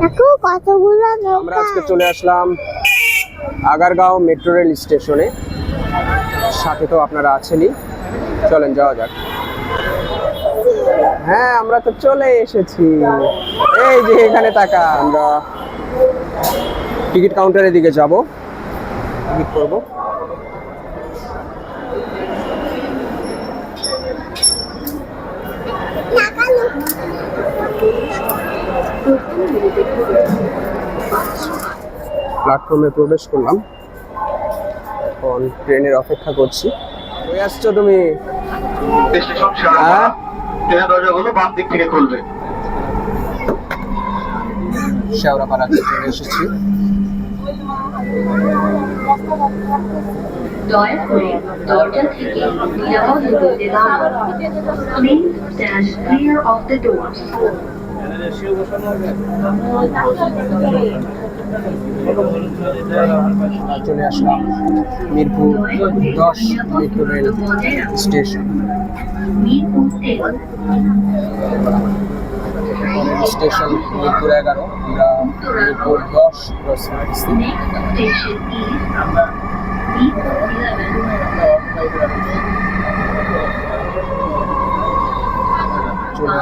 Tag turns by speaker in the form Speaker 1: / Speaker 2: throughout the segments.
Speaker 1: দেখো কতগুলো
Speaker 2: আমরা আজকে চলে আসলাম আগারগাঁও মেট্রো রেল স্টেশনে। সাথে তো আপনারা আছেনই। চলেন যাওয়া যাক। হ্যাঁ আমরা তো চলে এসেছি। এই যে এখানে টাকা আমরা টিকিট কাউন্টারের দিকে যাব। টিকিট করব।
Speaker 1: লাগানো
Speaker 2: প্ল্যাটফর্মে প্রবেশ করলাম। এখন ট্রেনের অপেক্ষা করছি। কই আসছো তুমি?
Speaker 3: স্টেশন
Speaker 2: হ্যাঁ?
Speaker 3: ট্রেনের দরজাগুলো বাম দিক থেকে খুলবে।
Speaker 2: চলে এসেছি।
Speaker 4: দয়া করে দরজা থেকে নিরাপদ দাঁড়ান please stand clear of the doors
Speaker 2: চলে আসলাম মিরপুর দশ metro
Speaker 4: rail station.
Speaker 2: Station Mirpur এগারো আমরা মিরপুর দশ ক্রস চলে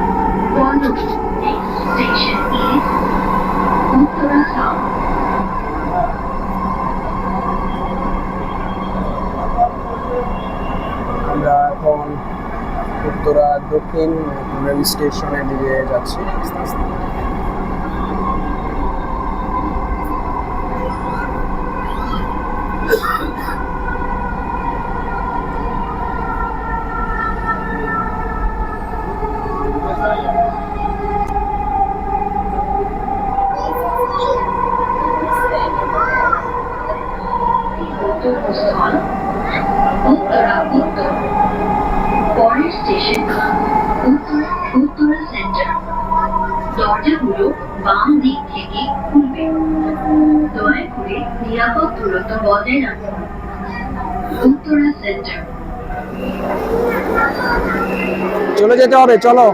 Speaker 2: আমরা এখন উত্তরা দক্ষিণ রেল স্টেশনের দিকে যাচ্ছি। আস্তে আস্তে
Speaker 4: উত্তরস্থল উত্তরা উত্তর পরের স্টেশন উত্তর উত্তরা সেন্টার দরজাগুলো বাম দিক থেকে খুলবে। দয়া করে নিরাপদ দূরত্ব বজায় রাখুন। উত্তরা সেন্টার
Speaker 2: চলে যেতে হবে, চলো।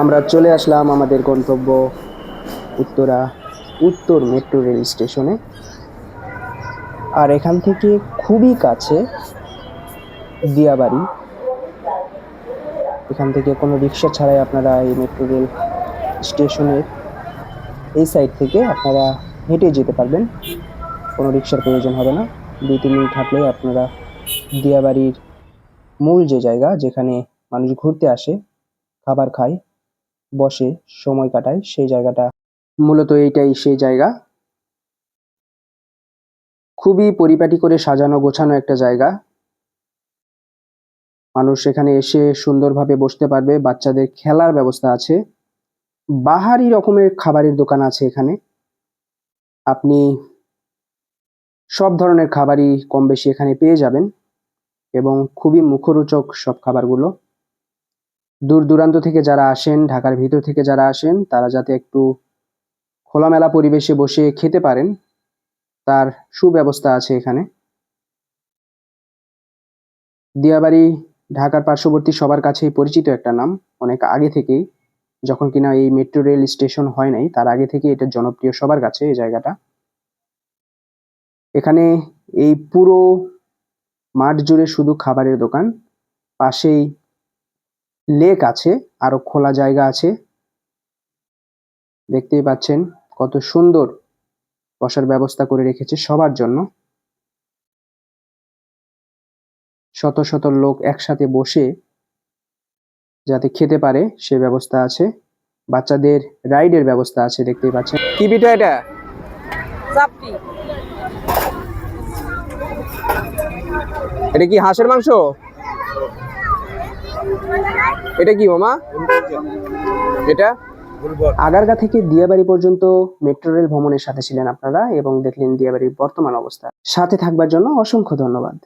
Speaker 2: আমরা চলে আসলাম আমাদের গন্তব্য উত্তরা, উত্তর মেট্রো রেল স্টেশনে। আর এখান থেকে খুবই কাছে দিয়াবাড়ি। এখান থেকে কোনো রিক্সা ছাড়াই আপনারা এই মেট্রো রেল স্টেশনের এই সাইড থেকে আপনারা হেঁটে যেতে পারবেন। কোনো রিক্সার প্রয়োজন হবে না। দুই, তিন মিনিট হাঁটলেই আপনারা দিয়াবাড়ির মূল যে জায়গা, যেখানে মানুষ ঘুরতে আসে, খাবার খায় বসে সময় কাটায় সেই জায়গাটা। মূলত এইটাই সেই জায়গা। খুবই পরিপাটি করে সাজানো গোছানো একটা জায়গা। মানুষ এখানে এসে সুন্দরভাবে বসতে পারবে, বাচ্চাদের খেলার ব্যবস্থা আছে। বাহারি রকমের খাবারের দোকান আছে এখানে। আপনি সব ধরনের খাবারই কম বেশি এখানে পেয়ে যাবেন এবং খুবই মুখরোচক সব খাবারগুলো। দূর দূরান্ত থেকে যারা আসেন, ঢাকার ভিতর থেকে যারা আসেন, তারা যাতে একটু খোলামেলা পরিবেশে বসে খেতে পারেন, তার সুব্যবস্থা আছে এখানে। দিয়াবাড়ি, ঢাকার পার্শ্ববর্তী সবার কাছেই পরিচিত একটা নাম, অনেক আগে থেকেই, যখন কিনা এই মেট্রো রেল স্টেশন হয় নাই, তার আগে থেকে এটা জনপ্রিয় সবার কাছে এই জায়গাটা। এখানে এই পুরো মাঠ জুড়ে শুধু খাবারের দোকান, পাশেই লেক আছে আরও খোলা জায়গা আছে। দেখতেই পাচ্ছেন কত সুন্দর বসার ব্যবস্থা করে রেখেছে সবার জন্য। শত শত লোক একসাথে বসে যাতে খেতে পারে সে ব্যবস্থা আছে। বাচ্চাদের রাইডের ব্যবস্থা আছে দেখতেই পাচ্ছেন। কি পিঠা এটা? এটা কি হাঁসের মাংস? এটা কি মামা? এটা? আগারগা থেকে দিয়াবাড়ি পর্যন্ত মেট্রো রেল ভ্রমণের সাথে ছিলেন আপনারা এবং দেখলেন দিয়াবাড়ির বর্তমান অবস্থা। সাথে থাকবার জন্য অসংখ্য ধন্যবাদ।